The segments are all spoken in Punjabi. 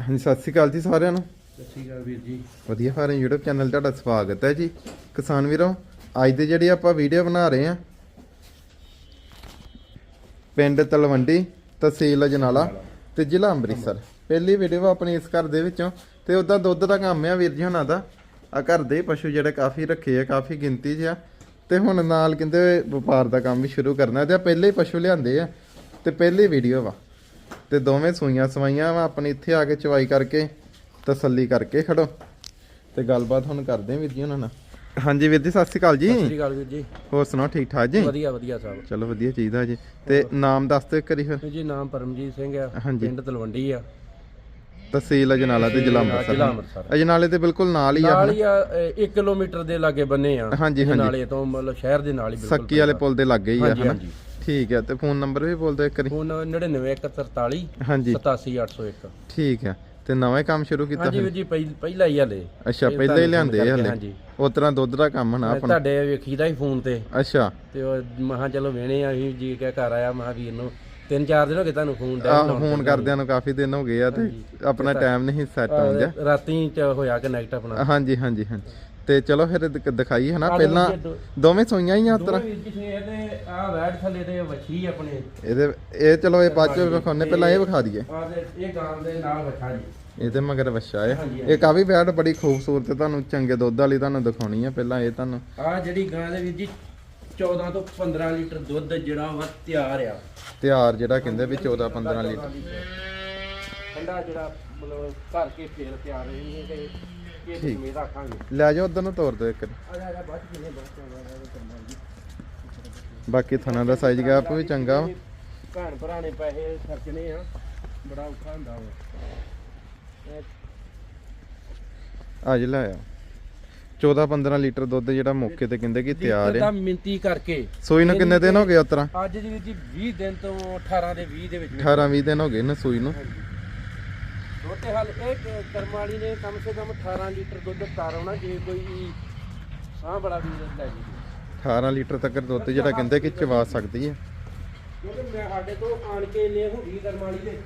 ਹਾਂਜੀ ਸਤਿ ਸ਼੍ਰੀ ਅਕਾਲ ਜੀ ਸਾਰਿਆਂ ਨੂੰ। ਸਤਿ ਸ਼੍ਰੀ ਅਕਾਲ ਵੀਰ ਜੀ। ਵਧੀਆ ਫਾਰਮ YouTube ਚੈਨਲ ਤੁਹਾਡਾ ਸਵਾਗਤ ਹੈ ਜੀ। ਕਿਸਾਨ ਵੀਰੋ ਅੱਜ ਦੇ ਜਿਹੜੀ ਆਪਾਂ ਵੀਡੀਓ ਬਣਾ ਰਹੇ ਆ ਪਿੰਡ ਤਲਵੰਡੀ ਤਹਿਸੀਲ ਅਜਨਾਲਾ ਤੇ ਜ਼ਿਲ੍ਹਾ ਅੰਮ੍ਰਿਤਸਰ। ਪਹਿਲੀ ਵੀਡੀਓ ਆਪਣੀ ਇਸ ਘਰ ਦੇ ਵਿੱਚੋਂ ਤੇ ਉਹਦਾ ਦੁੱਧ ਦਾ ਕੰਮ ਆ ਵੀਰ ਜੀ ਹੁਣਾਂ ਦਾ। ਆ ਘਰ ਦੇ ਪਸ਼ੂ ਜਿਹੜੇ ਕਾਫੀ ਰੱਖੇ ਆ ਕਾਫੀ ਗਿਣਤੀ 'ਚ ਆ। ਤੇ ਹੁਣ ਨਾਲ ਕਹਿੰਦੇ ਵਪਾਰ ਦਾ ਕੰਮ ਵੀ ਸ਼ੁਰੂ ਕਰਨਾ ਤੇ ਆ ਪਹਿਲੇ ਹੀ ਪਸ਼ੂ ਲਿਆਂਦੇ ਆ। ਤੇ ਪਹਿਲੀ ਵੀਡੀਓ ਵਾ। ਤੇ ਦੋਵੇਂ ਸੂਈਆਂ ਸਵਾਈਆਂ ਵਾ ਆਪਣੀ ਇੱਥੇ ਆ ਕੇ ਚਵਾਈ ਕਰਕੇ ਤਸੱਲੀ ਕਰਕੇ ਖੜੋ। ਤੇ ਗੱਲਬਾਤ ਹੁਣ ਕਰਦੇ ਵੀਰ ਜੀ ਉਹਨਾਂ ਨਾਲ। ਹਾਂਜੀ ਵੀਰ ਜੀ ਸਤਿ ਸ਼੍ਰੀ ਅਕਾਲ ਜੀ। ਸਤਿ ਸ਼੍ਰੀ ਅਕਾਲ ਵੀਰ ਜੀ। ਹੋਰ ਸੁਣਾਓ ਠੀਕ ਠਾਕ ਜੀ? ਵਧੀਆ ਵਧੀਆ ਸਭ। ਚਲੋ ਵਧੀਆ ਚਾਹੀਦਾ ਜੀ। ਤੇ ਨਾਮ ਦੱਸ ਦਿਓ ਇੱਕ ਵਾਰੀ ਫਿਰ। ਜੀ ਨਾਮ ਪਰਮਜੀਤ ਸਿੰਘ ਆ। ਪਿੰਡ ਤਲਵੰਡੀ ਆ। ਤਹਿਸੀਲ ਅਜਨਾਲਾ ਤੇ ਜ਼ਿਲ੍ਹਾ ਅੰਮ੍ਰਿਤਸਰ। ਅਜਨਾਲੇ ਦੇ ਬਿਲਕੁਲ ਨਾਲ ਹੀ ਆ ਨਾਲ ਹੀ ਆ 1 ਕਿਲੋਮੀਟਰ ਦੇ ਲਾਗੇ ਬੰਨੇ ਆ। ਹਾਂਜੀ, ਹਾਂਜੀ। ਨਾਲੇ ਤੋਂ ਮਤਲਬ ਸ਼ਹਿਰ ਦੇ ਨਾਲ ਹੀ ਬਿਲਕੁਲ ਸੱਕੀ ਵਾਲੇ ਪੁਲ ਦੇ ਲਾਗੇ ਹੀ ਆ ਹਨਾ? ਹਾਂਜੀ। ਠੀਕ ਹੈ ਤੇ ਫੋਨ ਨੰਬਰ ਵੀ ਬੋਲ ਦਿਓ ਇੱਕ ਵਾਰੀ। ਫੋਨ 99143 ਹਾਂਜੀ। 87801 ਠੀਕ ਹੈ ਤੇ ਨਵਾਂ ਹੀ ਕੰਮ ਸ਼ੁਰੂ ਕੀਤਾ ਹਾਂਜੀ? ਵੀਰ ਜੀ ਪਹਿ- ਪਹਿਲਾਂ ਹੀ ਹਲੇ। ਅੱਛਾ ਪਹਿਲਾਂ ਹੀ ਲਿਆਂਦੇ ਹਲੇ? ਹਾਂਜੀ। ਉਸ ਤਰ੍ਹਾਂ ਦੁੱਧ ਦਾ ਕੰਮ ਨਾ ਮੈਂ ਆਪਣਾ। ਤੁਹਾਡੇ ਵੇਖੀਦਾ ਹੀ ਫੋਨ ਤੇ। ਅੱਛਾ। ਤੇ ਉਹ ਮਹਾ ਚਲੋ ਵੇਣੇ ਆ ਅਸੀਂ ਜੀ ਕੇ ਘਰ ਆਇਆ ਮਹਾ ਵੀਰ ਨੂੰ ਤਿੰਨ ਚਾਰ ਦਿਨ ਹੋ ਗਏ ਤੁਹਾਨੂੰ ਫੋਨ ਆਹ ਲਾਉਣ ਫੋਨ ਕਰਦਿਆਂ ਨੂੰ ਕਾਫੀ ਦਿਨ ਹੋ ਗਏ ਆ ਤੇ ਆਪਣਾ ਟਾਈਮ ਨਹੀਂ ਸੈੱਟ ਆਉਂਦਾ ਰਾਤੀ ਚ ਹੋਇਆ ਕਨੈਕਟ ਆਪਣਾ। ਹਾਂਜੀ ਹਾਂਜੀ ਹਾਂਜੀ। ਤੇ ਚਲੋ ਫਿਰ ਦਿਖ- ਦਿਖਾਈ ਹਨਾ? ਪਹਿਲਾਂ ਦੋਵੇਂ ਸੋਈਆਂ ਹੀ ਆ ਉਸ ਤਰ੍ਹਾਂ ਦੋਵੇਂ ਵੀਰ ਜੀ ਸਵੇਰ ਦੇ ਆ ਵੈੜ ਥੱਲੇ ਤੇ ਵੱਛੀ ਆਪਣੇ। ਇਹਦੇ ਇਹ ਚਲੋ ਇਹ ਬਾਅਦ ਚ ਵਿਖਾਉਣੇ ਪਹਿਲਾਂ ਇਹ ਵਿਖਾ ਦਈਏ। ਆ ਇਹ ਗਾਂ ਦੇ ਨਾਲ ਵੱਛਾ ਜੀ। ਇਹਦੇ ਮਗਰ ਵੱਛਾ ਹੈ ਹਾਂਜੀ, ਇਹ ਕਾਫੀ ਬੈਡ ਬੜੀ ਖੂਬਸੂਰਤ ਤੁਹਾਨੂੰ ਚੰਗੇ ਦੁੱਧ ਵਾਲੀ ਤੁਹਾਨੂੰ ਦਿਖਾਉਣੀ ਆ ਪਹਿਲਾਂ ਇਹ ਤੁਹਾਨੂੰ। ਆ ਜਿਹੜੀ ਗਾਂ ਦੇ ਵੀਰ ਜੀ 14 ਤੋਂ 15 ਲੀਟਰ ਦੁੱਧ ਜਿਹੜਾ ਵਾ ਤਿਆਰ ਆ। ਤਿਆਰ ਜਿਹੜਾ ਕਹਿੰਦੇ ਵੀ 14 15 ਲੀਟਰ। ਠੰਡਾ ਜਿਹੜਾ ਮਤਲਬ ਘਰ ਕੇ ਫੇਰ ਤਿਆਰ ਰਹੀ ਹੈ ਤੇ ਸਮੇਤ ਰੱਖਾਂਗੇ। ਲੈ ਜਾਓ ਉਧਰ ਨੂੰ ਤੋਰ ਦਿਓ ਇੱਕ। ਆ ਜਾ ਆ ਜਾ ਆ ਜਾ ਜੀ। ਬਾਕੀ ਥਣਾ ਦਾ ਸਾਈਜ਼ ਗੈਪ ਵੀ ਚੰਗਾ ਵਾ। ਭੈਣ ਭਰਾ ਨੇ ਪੈਸੇ ਖਰਚਣੇ ਆ ਬੜਾ ਔਖਾ ਹੁੰਦਾ ਵਾ। ਇਹ ਅੱਜ ਲੈ ਆ 14 15 ਲੀਟਰ ਦੁੱਧ ਜਿਹੜਾ ਮੌਕੇ ਤੇ ਕਹਿੰਦੇ ਕਿ ਤਿਆਰ ਹੈ ਮਿੰਤੀ ਕਰਕੇ। ਸੂਈ ਨੂੰ ਕਿੰਨੇ ਦਿਨ ਹੋ ਗਏ ਉਸ ਤਰ੍ਹਾਂ? ਅੱਜ ਵੀਰ ਜੀ 20 ਦਿਨ ਤੋਂ 18 ਦੇ 20 ਦੇ ਵਿੱਚ ਵਿੱਚ 18 20 ਦਿਨ ਹੋ ਗਏ ਨਾ ਸੂਈ ਨੂੰ। ਦੋਤੇ ਹਾਲ ਇਹ ਕ- ਕਰਮ ਵਾਲੀ ਨੇ ਕਮ ਸੇ ਕਮ 18 ਲੀਟਰ ਦੁੱਧ ਤਾਰਉਣਾ ਜੇ ਕੋਈ ਸਾਹ ਬੜਾ ਵੀਰ ਲੈ ਜੀ 18 ਲੀਟਰ ਤੱਕ ਦੁੱਧ ਜਿਹੜਾ ਕਹਿੰਦੇ ਕਿ ਚਵਾ ਸਕਦੀ ਹੈ। ਕਿਉਂਕਿ ਮੈਂ ਸਾਡੇ ਤੋਂ ਆਣ ਕੇ ਲੈ ਹੋ ਗਈ ਕਰਮ ਵਾਲੀ ਦੇ।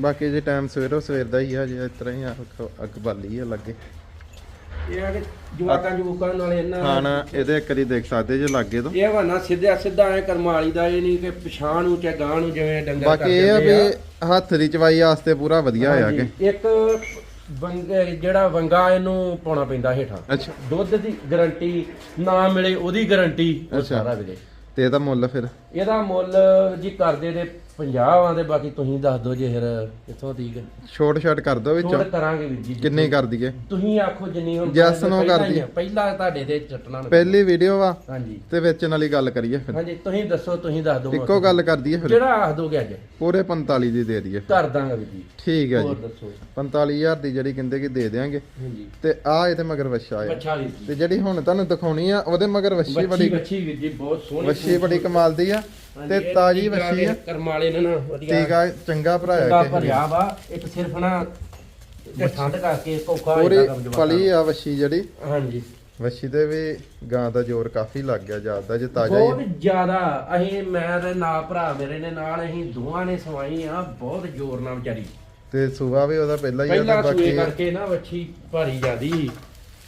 ਬਾਕੀ ਜੇ ਟਾਈਮ ਸਵੇਰੋ ਸਵੇਰ ਦਾ ਹੀ ਆ ਜੇ ਇਸ ਤਰ੍ਹਾਂ ਹੀ ਅੱਗ ਬਾਲੀ ਆ ਲੱਗੇ। ਇਹ ਆ ਕਿ ਜਵਾਕਾਂ ਜਵੂਕਾਂ ਨਾਲ ਇਹਨਾਂ ਖਾਣਾ ਇਹਦੇ ਇੱਕ ਵਾਰੀ ਦੇਖ ਸਕਦੇ ਜੇ ਲੱਗੇ ਤੋਂ। ਇਹ ਬਹਾਨਾ ਸਿੱਧਾ ਸਿੱਧਾ ਐ ਕਰਮ ਵਾਲੀ ਦਾ ਇਹ ਨਹੀਂ ਕਿ ਪਛਾਣ ਨੂੰ ਚਾਹੇ ਗਾਂ ਨੂੰ ਜਿਵੇਂ ਡੰਗਰ ਬਾਕੀ ਇਹ ਆ ਵੀ ਹੱਥ ਦੀ ਚਵਾਈ ਵਾਸਤੇ ਪੂਰਾ ਵਧੀਆ ਆ ਕਿ। ਹਾਂਜੀ, ਇੱਕ ਵੰਗ- ਜਿਹੜਾ ਵੰਗਾ ਇਹਨੂੰ ਪਾਉਣਾ ਪੈਂਦਾ ਹੇਠਾਂ। ਅੱਛਾ। ਦੁੱਧ ਦੀ ਗਾਰੰਟੀ ਨਾ ਮਿਲੇ ਉਹਦੀ ਗਾਰੰਟੀ ਉਹ ਅੱਛਾ। ਸਾਰਾ ਵੀਰੇ ਤੇ ਇਹਦਾ ਮੁੱਲ ਫਿਰ? ਇਹਦਾ ਮੁੱਲ ਜੀ ਕਰਦੇ ਦੇ 50 ਆਂਦੇ ਬਾਕੀ ਤੁਸੀਂ ਦੱਸ ਦਿਓ ਜੇ ਫਿਰ ਕਿੱਥੋਂ ਠੀਕ ਹੈ। ਛੋਟ ਛਾਟ ਕਰ ਦੋ ਛੋੜ ਵਿੱਚ ਕਰਾਂਗੇ ਵੀਰ ਜੀ ਕਿੰਨੇ ਕਰ ਦਈਏ? ਤੁਸੀਂ ਆਖੋ ਜਿੰਨੀ ਹੁਣ Yes, no ਪਹਿਲਾਂ ਕਰ ਹੀ ਦਈਏ। ਆ, ਪਹਿਲਾਂ ਤੁਹਾਡੇ ਤੇ ਚਟਣਾ ਪਹਿਲੀ ਵੀਡੀਓ ਵਾ ਹਾਂਜੀ। ਤੇ ਵਿੱਚ ਨਾਲੀ ਗੱਲ ਕਰੀਏ ਫਿਰ। ਹਾਂਜੀ ਤੁਸੀਂ ਦੱਸੋ ਤੁਸੀਂ ਦੱਸ ਦਿਓ ਇੱਕੋ ਗੱਲ ਕਰ ਦਈਏ ਫਿਰ। ਜਿਹੜਾ ਆਖ ਦੋਗੇ ਅੱਜ? ਪੂਰੇ 45 ਦੀ ਦੇ ਦਈਏ। ਕਰ ਦਾਂਗਾ ਵੀਰ ਜੀ। ਠੀਕ ਹੈ ਹੋਰ ਜੀ ਦੱਸੋ 45000 ਦੀ ਜਿਹੜੀ ਕਹਿੰਦੇ ਕਿ ਦੇ ਦੇਾਂਗੇ ਹਾਂਜੀ। ਤੇ ਆ ਇਹਦੇ ਮਗਰ ਵੱਛਾ ਆ। ਬੱਚਾ ਵੀਰ ਜੀ। ਤੇ ਜਿਹੜੀ ਹੁਣ ਤੁਹਾਨੂੰ ਦਿਖਾਉਣੀ ਆ ਉਹਦੇ ਮਗਰ ਵੱਛੀ ਬੱਚੀ ਬੜੀ ਬੱਚੀ ਵੀਰ ਜੀ ਬਹੁਤ ਸੋਹਣੀ ਵੱਛੀ ਬੜੀ ਕਮਾਲ ਦੀ ਆ। ਤੇ ਤਾਜੀ ਵੱਛੀ ਆ। ਕਰਮ ਵਾਲੇ ਨੇ ਨਾ ਵਧੀਆ ਟੀਕਾ ਚੰਗਾ ਭਰਾਇਆ ਨੇ। ਭਰਿਆ ਵਾ। ਇੱਕ ਸਿਰਫ ਨਾ ਠੰਡ ਕਰਕੇ ਪੂਰੀ ਇਹਦਾ ਕੰਮ ਜਵਾਕਾਂ ਫਲੀ ਆ ਵੱਛੀ ਜਿਹੜੀ। ਹਾਂਜੀ। ਵੱਛੀ ਤੇ ਵੀ ਗਾਂ ਦਾ ਜ਼ੋਰ ਕਾਫੀ ਲੱਗ ਗਿਆ ਜ਼ਿਆਦਾ ਜੇ ਤਾਜ਼ਾ ਬਹੁਤ ਹੀ ਜ਼ਿਆਦਾ। ਅਸੀਂ ਮੈਂ ਤੇ ਨਾ ਭਰਾ ਮੇਰੇ ਨੇ ਨਾਲ ਅਸੀਂ ਦੋਵਾਂ ਨੇ ਸਵਾਈ ਆ ਬਹੁਤ ਜ਼ੋਰ ਨਾਲ ਵਿਚਾਰੀ। ਤੇ ਸੂਆ ਵੀ ਉਹਦਾ ਪਹਿਲਾਂ ਹੀ ਆ ਪਹਿਲਾਂ ਸੂਏ ਬਾਕੀ ਕਰਕੇ ਨਾ ਵੱਛੀ ਭਾਰੀ ਜਾਂਦੀ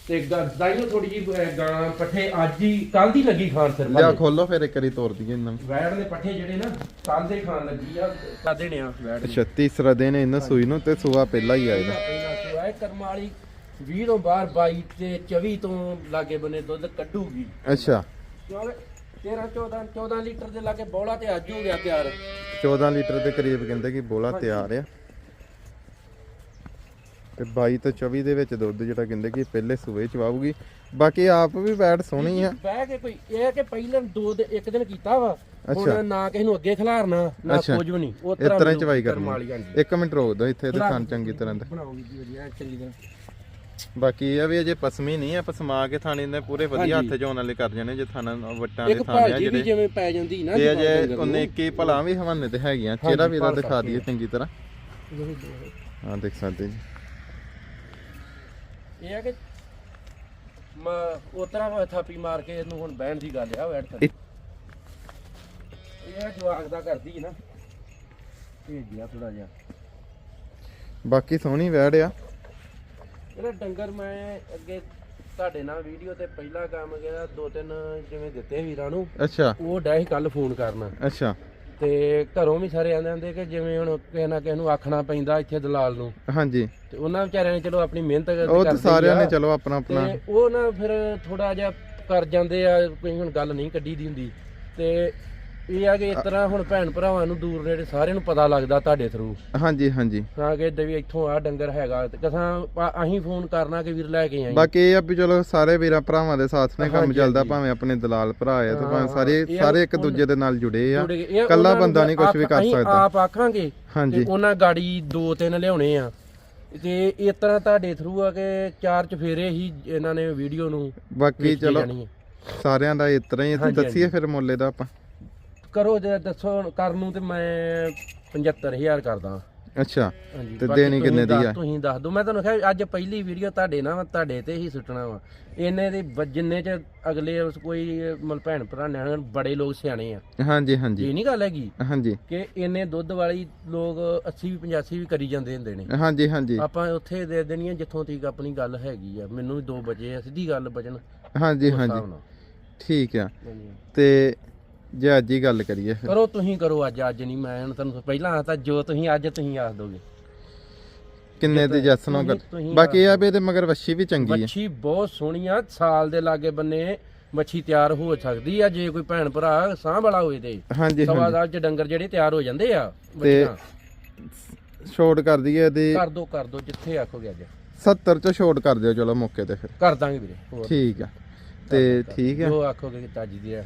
ਤੇ ਦਾਈਓ ਥੋੜੀ ਜੀ ਗਾਂ ਪੱਠੇ ਅੱਜ ਹੀ ਕੱਲ ਦੀ ਲੱਗੀ ਖਾਣ ਸਿਰ ਲਿਆ। ਖੋਲੋ ਫਿਰ ਇੱਕ ਵਾਰੀ ਤੋੜ ਦਈਏ ਇਹਨਾਂ ਨੂੰ। ਵੈੜ ਦੇ ਪੱਠੇ ਜਿਹੜੇ ਨਾ ਕੱਲ ਦੇ ਖਾਣ ਲੱਗੀ ਆ ਕਾ ਦੇਣੇ ਆ ਵੈੜ ਦੇ। ਅੱਛਾ ਤੀਸਰਾ ਦਿਨ ਇਹਨਾਂ ਸੂਈ ਨੂੰ ਤੇ ਸੂਆ ਪਹਿਲਾਂ ਹੀ ਆ ਇਹਦਾ। ਪਹਿਲਾਂ ਸੂਆ ਇਹ ਕਰਮ ਵਾਲੀ 20 ਤੋਂ ਬਾਹਰ 22 ਤੇ 24 ਤੋਂ ਲਾਗੇ ਬਨੇ ਦੁੱਧ ਕੱਢੂਗੀ। ਅੱਛਾ। ਕਿਉਂਕਿ 13 14 14 ਲੀਟਰ ਦੇ ਲਾਗੇ ਬੋਲਾ ਤੇ ਅੱਜ ਹੋ ਗਿਆ ਤਿਆਰ। 14 ਲੀਟਰ ਦੇ ਕਰੀਬ ਕਹਿੰਦੇ ਕਿ ਬੋਲਾ ਤਿਆਰ ਆ। ਤੇ 22 ਤੋਂ 24 ਦੇ ਵਿੱਚ ਦੁੱਧ ਜਿਹੜਾ ਕਹਿੰਦੇ ਕਿ ਪਹਿਲੇ ਸੂਏ ਚ ਵਾਊਗੀ ਬਾਕੀ ਆਪ ਵੀ ਬੈਡ ਸੋਹਣੀ ਆ ਬਹਿ ਕੇ ਕੋਈ ਇਹ ਕਿ ਪਹਿਲਾਂ ਦੋ ਦਿਨ ਇੱਕ ਦਿਨ ਕੀਤਾ ਵਾ। ਹੁਣ ਨਾ ਕਿਸੇ ਨੂੰ ਅੱਗੇ ਖਿਲਾਰਨਾ ਨਾ। ਕੁਝ ਵੀ ਨਹੀਂ ਉਹ ਤਰ੍ਹਾਂ ਚਵਾਈ ਕਰਨੀ। ਇੱਕ ਮਿੰਟ ਰੋਕ ਦੋ ਇੱਥੇ ਤੇ ਖਾਨ ਚੰਗੀ ਤਰ੍ਹਾਂ ਦਾ ਬਣਾਉਗੀ ਜੀ ਵਧੀਆ ਚੰਗੀ ਤਰ੍ਹਾਂ ਬਾਕੀ ਇਹ ਵੀ ਅਜੇ ਪਸਮੀ ਨਹੀਂ ਆ ਪਸਮਾ ਕੇ ਥਾਣੇ ਨੇ ਪੂਰੇ ਵਧੀਆ। ਹੱਥ ਜਾਉਣ ਵਾਲੇ ਕਰ ਜਾਣੇ ਜੇ ਥਾਣਾ ਵਟਾਂ ਦੇ ਥਾਣੇ ਆ ਜਿਹੜੇ ਜਿਵੇਂ ਪੈ ਜਾਂਦੀ ਨਾ ਜਵਾਨ ਅਜੇ। ਉਹਨੇ ਇੱਕੇ ਭਲਾ ਵੀ ਹਵਾਨੇ ਤੇ ਹੈਗੀਆਂ ਚਿਹਰਾ ਵੀ ਇਹਦਾ ਦਿਖਾ ਦਈਏ। ਚੰਗੀ ਤਰ੍ਹਾਂ ਹਾਂ ਦੇਖ ਸਕਦੇ ਜੀ ਇਹ ਹੈ ਕਿ ਮ ਉਤਰਾ ਥਾਪੀ ਮਾਰ ਕੇ ਇਹਨੂੰ ਹੁਣ ਬਹਿਣ ਦੀ ਗੱਲ ਆ ਵੈਟ ਇਹ- ਇਹ ਆ ਜਵਾਕ ਦਾ ਕਰਦੀ ਨਾ। ਭੇਜਿਆ ਥੋੜਾ ਜਿਹਾ। ਬਾਕੀ ਸੋਹਣੀ ਵੈੜ ਆ। ਇਹਦਾ ਡੰਗਰ ਮੈਂ ਅੱਗੇ ਤੁਹਾਡੇ ਨਾਲ ਵੀਡੀਓ ਤੇ ਪਹਿਲਾ ਕੰਮ ਗਿਆ ਦੋ ਤਿੰਨ ਜਿਵੇਂ ਦਿੱਤੇ ਵੀਰਾਂ ਨੂੰ। ਅੱਛਾ। ਉਹ ਡੈ ਕੱਲ ਫੋਨ ਕਰਨਾ। ਅੱਛਾ। ਤੇ ਘਰੋਂ ਵੀ ਸਾਰੇ ਆਂਦੇ ਆਂਦੇ ਕਿ ਜਿਵੇਂ ਹੁਣ ਕਿਸੇ ਨਾ ਕਿਸੇ ਨੂੰ ਆਖਣਾ ਪੈਂਦਾ ਇੱਥੇ ਦਲਾਲ ਨੂੰ। ਹਾਂਜੀ। ਤੇ ਉਹਨਾਂ ਵਿਚਾਰਿਆਂ ਨੇ ਚਲੋ ਆਪਣੀ ਮਿਹਨਤ ਉਹ ਕਰਦੇ ਤਾਂ ਹੀ ਸਾਰਿਆਂ ਨੇ। ਚਲੋ ਆਪਣਾ ਆਪਣਾ। ਤੇ ਉਹ ਨਾ ਫਿਰ ਥੋੜਾ ਜਿਹਾ ਕਰ ਜਾਂਦੇ ਆ ਕੋਈ ਹੁਣ ਗੱਲ ਨਹੀਂ ਕੱਢੀ ਦੀ ਹੁੰਦੀ। ਤੇ ਇਹ ਆ ਕਿ ਇਸ ਤਰ੍ਹਾਂ ਹੁਣ ਭੈਣ ਭਰਾਵਾਂ ਨੂੰ ਦੂਰ ਨੇੜੇ ਸਾਰਿਆਂ ਨੂੰ ਪਤਾ ਲੱਗਦਾ ਤੁਹਾਡੇ ਥਰੂ ਹਾਂਜੀ ਹਾਂਜੀ। ਤਾਂ ਕਿ ਏਦਾਂ ਵੀ ਇੱਥੋਂ ਆ ਡੰਗਰ ਹੈਗਾ। ਤੇ ਕਸਾਂ ਅਸੀਂ ਫੋਨ ਕਰਨਾ ਕਿ ਵੀਰ ਲੈ ਕੇ ਆਈ। ਬਾਕੀ ਇਹ ਆ ਵੀ ਚਲੋ ਸਾਰੇ ਵੀਰਾਂ ਭਰਾਵਾਂ ਦੇ ਸਾਥ ਨੇ ਕੰਮ ਹਾਂਜੀ, ਚੱਲਦਾ ਹਾਂਜੀ। ਭਾਵੇਂ ਆਪਣੇ ਦਲਾਲ ਭਰਾ ਆ ਤੇ ਹਾਂ, ਭਾਵੇਂ ਸਾਰੇ ਇਹ ਆ ਸਾਰੇ ਇੱਕ ਦੂਜੇ ਦੇ ਨਾਲ ਜੁੜੇ ਆ। ਜੁੜੇ ਗਏ। ਇਹ ਕੱਲਾ ਉਹਨਾਂ ਨੂੰ ਬੰਦਾ ਨਹੀਂ ਕੁਝ ਵੀ ਕਰ ਅਸੀਂ ਸਕਦਾ। ਆਪ ਆਖਾਂਗੇ ਹਾਂਜੀ। ਤੇ ਉਹਨਾਂ ਗਾੜੀ ਦੋ ਤਿੰਨ ਲਿਆਉਣੇ ਆ। ਤੇ ਇਸ ਤਰ੍ਹਾਂ ਤੁਹਾਡੇ ਥਰੂ ਆ ਕਿ ਚਾਰ ਚਫੇਰੇ ਹੀ ਇਹਨਾਂ ਨੇ ਵੀਡੀਓ ਨੂੰ ਬਾਕੀ ਵੇਖੀ ਚਲੋ ਜਾਣੀ ਹੈ। ਸਾਰਿਆਂ ਦਾ ਇਸ ਤਰ੍ਹਾਂ ਹੀ ਆ। ਤੇ ਹਾਂਜੀ, ਦੱਸੀਏ ਫਿਰ ਮੁੱਲੇ ਦਾ ਆਪਾਂ। ਕਰੋ ਜੇ ਦੱਸੋ ਕਰਨ ਨੂੰ ਤੇ ਮੈਂ 75000 ਕਰਦਾ। ਅੱਛਾ ਹਾਂਜੀ ਤੇ ਬਾਕੀ ਦੇਣੀ ਤੁਸੀਂ ਕਿੰਨੇ ਦੀ ਦੱਸ- ਆ? ਤੁਸੀਂ ਦੱਸ ਦਿਓ। ਮੈਂ ਤੁਹਾਨੂੰ ਕਿਹਾ ਅੱਜ ਪਹਿਲੀ ਵੀਡੀਓ ਤੁਹਾਡੇ ਨਾਲ ਵਾ, ਤੁਹਾਡੇ ਤੇ ਹੀ ਸੁੱਟਣਾ ਵਾ। ਇਹਨੇ ਦੇ ਬ- ਜਿੰਨੇ ਚ ਅਗਲੇ ਉਸ ਕੋਈ ਮਲ ਭੈਣ ਭਰਾ ਨੇ ਬੜੇ ਲੋਕ ਸਿਆਣੇ ਆ। ਹਾਂਜੀ ਹਾਂਜੀ। ਇਹ ਨਹੀਂ ਗੱਲ ਹੈਗੀ ਹਾਂਜੀ। ਕਿ ਇੰਨੇ ਦੁੱਧ ਵਾਲੀ ਲੋਕ 80 ਵੀ 85 ਵੀ ਕਰੀ ਜਾਂਦੇ ਹੁੰਦੇ ਨੇ। ਹਾਂਜੀ ਹਾਂਜੀ। ਆਪਾਂ ਉੱਥੇ ਦੇ ਦੇਣੀ ਆ ਜਿੱਥੋਂ ਤੀਕ ਆਪਣੀ ਗੱਲ ਹੈਗੀ ਆ। ਮੈਨੂੰ ਵੀ ਦੋ ਬਚੇ ਆ ਸਿੱਧੀ ਗੱਲ ਬਚਣ। ਹਾਂਜੀ ਹਾਂਜੀ। ਨਾਲ। ਠੀਕ ਆ। ਹਾਂਜੀ। ਤੇ ਜੇ ਅੱਜ ਹੀ ਗੱਲ ਕਰੀਏ ਫਿਰ। ਕਰੋ ਤੁਸੀਂ ਕਰੋ ਅੱਜ ਅੱਜ ਨਹੀਂ ਮੈਂ ਹੁਣ ਤੁਹਾਨੂੰ ਪਹਿਲਾਂ ਤਾਂ ਜੋ ਤੁਸੀਂ ਅੱਜ ਤੁਸੀਂ ਆਖ ਦੋਗੇ। ਕਿੰਨੇ ਦੀ ਜੱਸਨੋਂ ਕਰ ਤੁਸੀਂ- ਤੁਸੀਂ ਬਾਕੀ ਇਹ ਆ ਵੀ ਇਹਦੇ ਮਗਰ ਵੱਛੀ ਵੀ ਚੰਗੀ ਆ। ਮੱਛੀ ਬਹੁਤ ਸੋਹਣੀ ਆ ਸਾਲ ਦੇ ਲਾਗੇ ਬੰਨੇ ਮੱਛੀ ਤਿਆਰ ਹੋ ਸਕਦੀ ਆ ਜੇ ਕੋਈ ਭੈਣ ਭਰਾ ਸਾਹ ਵਾਲਾ ਹੋਏ ਤੇ। ਹਾਂਜੀ ਸਵਾ ਹਾਂਜੀ। ਸਾਲ ਚ ਡੰਗਰ ਜਿਹੜੇ ਤਿਆਰ ਹੋ ਜਾਂਦੇ ਆ ਤੇ ਬੱਚੀਆਂ। ਛੋਟ ਕਰ ਦਈਏ ਇਹਦੀ। ਕਰ ਦੋ ਕਰ ਦੋ ਜਿੱਥੇ ਆਖੋਗੇ ਅੱਜ। 70 ਚ ਛੋਟ ਕਰ ਦਿਓ ਚਲੋ ਮੌਕੇ ਤੇ ਫਿਰ। ਕਰ ਦਾਂਗੇ ਵੀਰੇ ਹੋਰ। ਠੀਕ ਆ। ਤੇ ਠੀਕ ਆ। ਜੋ ਆਖੋਗੇ ਕਿ ਤਾਜੀ ਦੀ ਆ।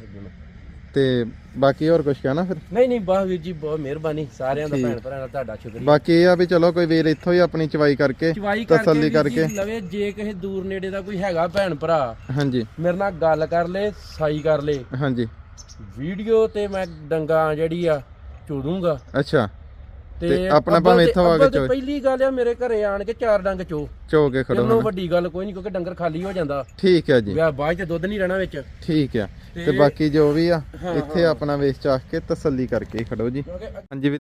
ਤੇ ਬਾਕੀ ਹੋਰ ਕੁਝ ਕਹਿਣਾ ਫਿਰ? ਨਹੀਂ ਨਹੀਂ ਬਾਹ ਵੀਰ ਜੀ ਬਹੁਤ ਮਿਹਰਬਾਨੀ। ਸਾਰਿਆਂ ਦਾ ਭੈਣ ਭਰਾਵਾਂ ਦਾ ਤੁਹਾਡਾ ਸ਼ੁਕਰੀਆ। ਬਾਕੀ ਇਹ ਆ ਵੀ ਚਲੋ ਕੋਈ ਵੀਰ ਇੱਥੋਂ ਹੀ ਆਪਣੀ ਚਵਾਈ ਕਰਕੇ ਚਵਾਈ ਕਰਕੇ ਤਸੱਲੀ ਵੀਰ ਕਰਕੇ। ਜੀ ਲਵੇ ਜੇ ਕਿਸੇ ਦੂਰ ਨੇੜੇ ਦਾ ਕੋਈ ਹੈਗਾ ਭੈਣ ਭਰਾ ਹਾਂਜੀ। ਮੇਰੇ ਨਾਲ ਗੱਲ ਕਰ ਲੇ ਸਾਈ ਕਰ ਲੇ। ਹਾਂਜੀ। ਵੀਡੀਓ ਤੇ ਮੈਂ ਡੰਗਾ ਜਿਹੜੀ ਆ ਚੋਦੂੰਗਾ ਅੱਛਾ। ਤੇ ਆਪਣਾ ਭਾਵੇਂ ਇੱਥੋਂ ਆ ਕੇ ਪਹਿਲੀ ਗੱਲ ਆ ਮੇਰੇ ਘਰੇ ਆਣ ਕੇ ਚਾਰ ਡੰਗ ਚੋ। ਚੋ ਕੇ ਖੜੋ ਇਹਨੂੰ ਹਨਾ। ਵੱਡੀ ਗੱਲ ਕੋਈ ਨਹੀਂ ਕਿਉਂਕਿ ਡੰਗਰ ਖਾਲੀ ਹੋ ਜਾਂਦਾ। ਠੀਕ ਹੈ ਜੀ। ਬਾਅਦ ਚ ਦੁੱਧ ਨਹੀਂ ਰਹਿਣਾ ਵਿੱਚ। ਠੀਕ ਆ। ਤੇ ਬਾਕੀ ਜੋ ਵੀ ਆ ਇੱਥੇ ਆਪਣਾ ਵੇਚ ਚਾਖ ਕੇ ਤਸੱਲੀ ਕਰਕੇ ਖੜੋ ਜੀ। ਹਾਂਜੀ